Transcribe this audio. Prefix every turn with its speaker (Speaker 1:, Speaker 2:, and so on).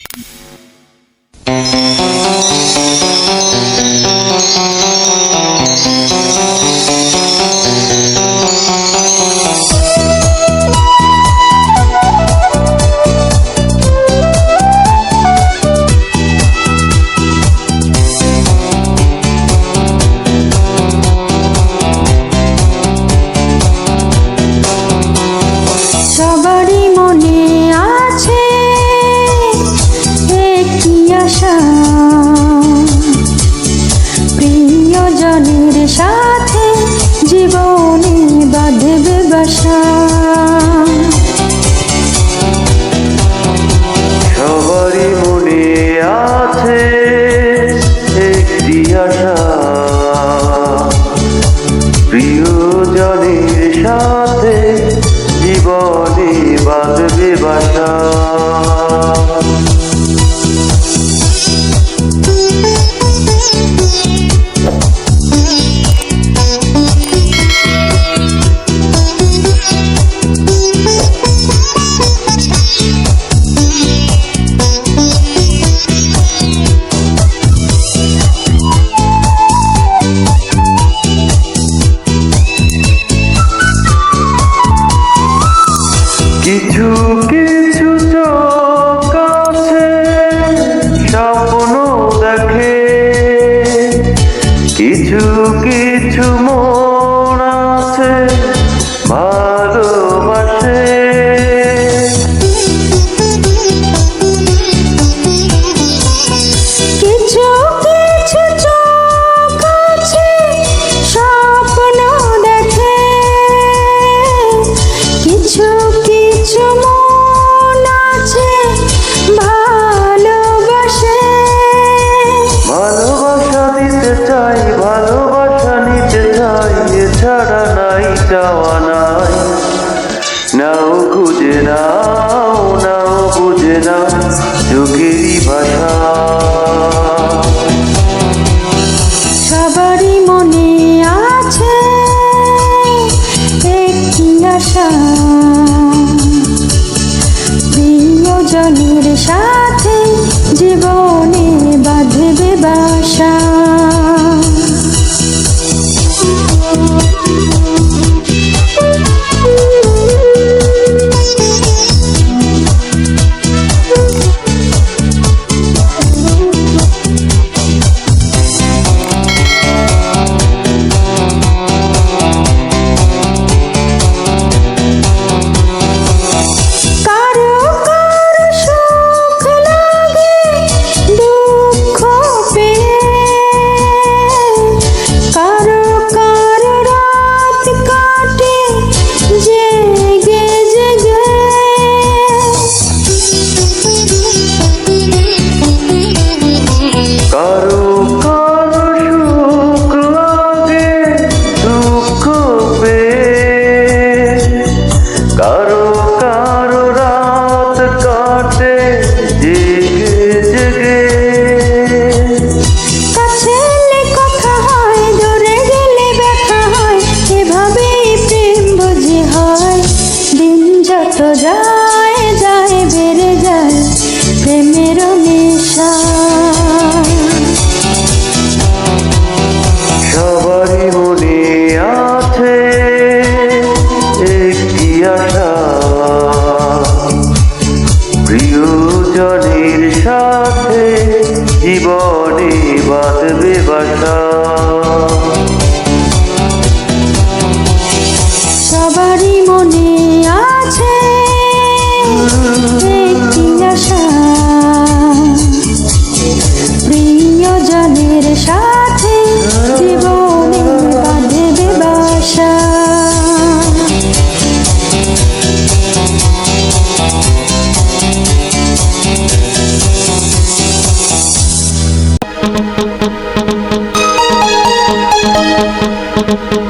Speaker 1: you স্বজনের সাথে জীবনে বাঁধবে বাসা।
Speaker 2: সবারই মনে আছে একটি আশা। প্রিয়জনের সাথে জীবনে বাঁধবে বাসা। চাওয়া নাই। নাও খুঁজে নাও নাও বুঝে নাও চোখেরই ভাষা
Speaker 1: সবারই মনে
Speaker 2: সা Thank you.